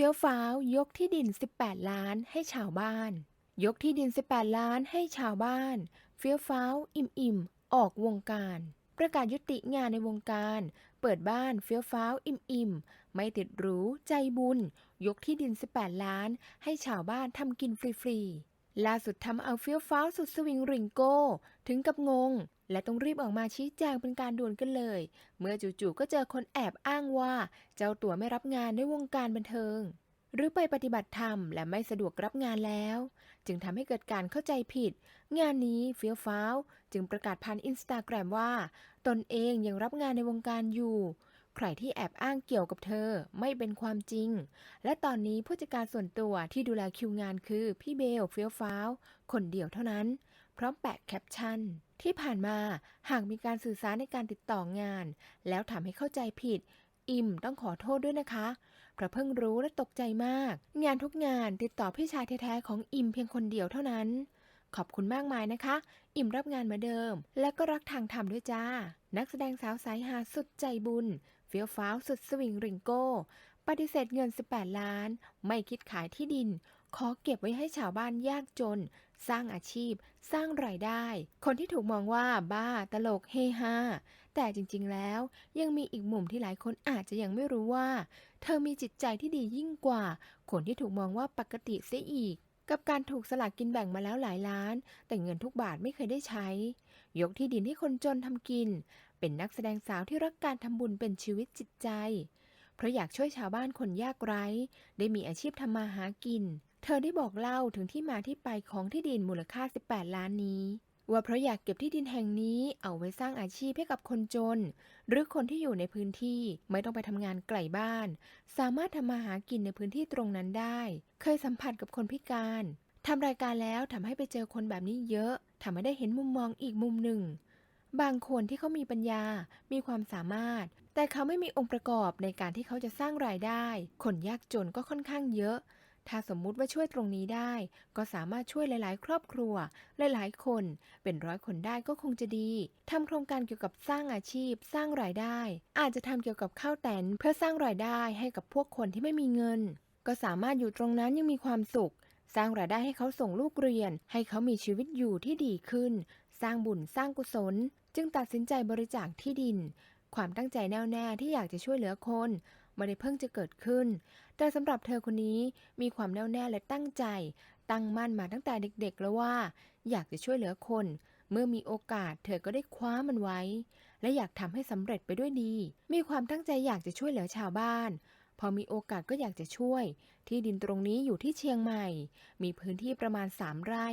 ฟี้ยวฟ้าวยกที่ดิน 18 ล้านให้ชาวบ้าน ยกที่ดิน 18 ล้านให้ชาวบ้าน เฟี้ยวฟ้าวอิ่มอิ่มออกวงการ ประกาศยุติงานในวงการ เปิดบ้านเฟี้ยวฟ้าวอิ่มอิ่มไม่ติดหรูใจบุญ ยกที่ดิน 18 ล้าน ให้ชาวบ้านทำกินฟรีๆ ล่าสุดทำเอาเฟี้ยวฟ้าวสุดสวิงริงโก้ ถึงกับงง และต้องรีบออกมาชี้แจงเป็นการด่วนกันเลย เมื่อจู่ๆก็เจอคนแอบอ้างว่า เจ้าตัวไม่รับงานในวงการบันเทิง หรือไปปฏิบัติธรรมและไม่สะดวกรับงานแล้ว จึงทำให้เกิดการเข้าใจผิด งานนี้เฟี้ยวฟ้าวจึงประกาศผ่านอินสตาแกรมว่า ตนเองยังรับงานในวงการอยู่ ใครที่แอบอ้างเกี่ยวกับเธอไม่เป็นความจริง และตอนนี้ผู้จัดการส่วนตัวที่ดูแลคิวงานคือพี่เบลเฟี้ยวฟ้าว คนเดียวเท่านั้น พร้อมแปะแคปชั่น ที่ผ่านมาหากมีการสื่อสารในการติดต่องาน แล้วทำให้เข้าใจผิด อิมต้องขอโทษด้วยนะคะเพราะเพิ่งรู้และตกใจมาก งานทุกงานติดต่อพี่ชายแท้ๆของอิมเพียงคนเดียวเท่านั้นขอบคุณมากมายนะคะ อิมรับงานมาเดิม และก็รักทางทำด้วยจ้า นักแสดงสาวสายหาสุดใจบุญ เฟี้ยวฟ้าวสุดสวิงริงโก้ ปฏิเสธเงิน 18 ล้าน ไม่คิดขายที่ดิน ขอเก็บไว้ให้ชาวบ้านยากจน สร้างอาชีพ สร้างรายได้ คนที่ถูกมองว่าบ้าตลกเฮฮาแต่จริงๆแล้วยังมีอีกมุมที่หลายคนอาจจะยังไม่รู้ว่า เธอมีจิตใจที่ดียิ่งกว่า คนที่ถูกมองว่าปกติเสียอีกกับการถูกสลากกินแบ่งมาแล้วหลายล้าน แต่เงินทุกบาทไม่เคยได้ใช้ ยกที่ดินให้คนจนทำกิน เป็นนักแสดงสาวที่รักการทำบุญเป็นชีวิตจิตใจ เพราะอยากช่วยชาวบ้านคนยากไร้ ได้มีอาชีพทำมาหากิน เธอได้บอกเล่าถึงที่มาที่ไปของที่ดินมูลค่า 18 ล้านนี้ ว่าเพราะอยากเก็บที่ดินแห่งนี้เอาไว้สร้างอาชีพให้กับคนจน หรือคนที่อยู่ในพื้นที่ไม่ต้องไปทำงานไกลบ้าน สามารถทำมาหากินในพื้นที่ตรงนั้นได้ เคยสัมผัสกับคนพิการทำรายการแล้วทำให้ไปเจอคนแบบนี้เยอะทำให้ได้เห็นมุมมองอีกมุมหนึ่ง บางคนที่เขามีปัญญา มีความสามารถ แต่เขาไม่มีองค์ประกอบในการที่เขาจะสร้างรายได้ คนยากจนก็ค่อนข้างเยอะ ถ้าสมมุติว่าช่วยตรงนี้ได้ ก็สามารถช่วยหลาย ๆ ครอบครัว หลาย ๆ คน เป็นร้อยคนได้ก็คงจะดีทำโครงการเกี่ยวกับสร้างอาชีพ สร้างรายได้ อาจจะทำเกี่ยวกับข้าวแตนเพื่อสร้างรายได้ให้กับพวกคนที่ไม่มีเงิน ก็สามารถอยู่ตรงนั้นยังมีความสุขสร้างรายได้ให้เขาส่งลูกเรียน ให้เขามีชีวิตอยู่ที่ดีขึ้น สร้างบุญสร้างกุศล จึงตัดสินใจบริจาคที่ดิน ความตั้งใจแน่วแน่ที่อยากจะช่วยเหลือคนไม่ได้เพิ่งจะเกิดขึ้น แต่สำหรับเธอคนนี้มีความแน่วแน่และตั้งใจ ตั้งมั่นมาตั้งแต่เด็กๆ แล้วว่า อยากจะช่วยเหลือคน เมื่อมีโอกาสเธอก็ได้คว้ามันไว้ และอยากทำให้สำเร็จไปด้วยดี มีความตั้งใจอยากจะช่วยเหลือชาวบ้าน พอมีโอกาสก็อยากจะช่วย ที่ดินตรงนี้อยู่ที่เชียงใหม่ มีพื้นที่ประมาณ 3 ไร่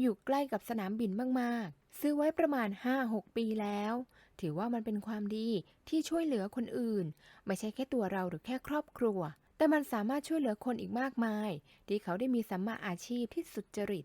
อยู่ใกล้กับสนามบินมากๆ ซื้อไว้ประมาณ 5-6 ปีแล้ว ถือว่ามันเป็นความดีที่ช่วยเหลือคนอื่น ไม่ใช่แค่ตัวเราหรือแค่ครอบครัว แต่มันสามารถช่วยเหลือคนอีกมากมาย ที่เขาได้มีสัมมาอาชีพที่สุจริต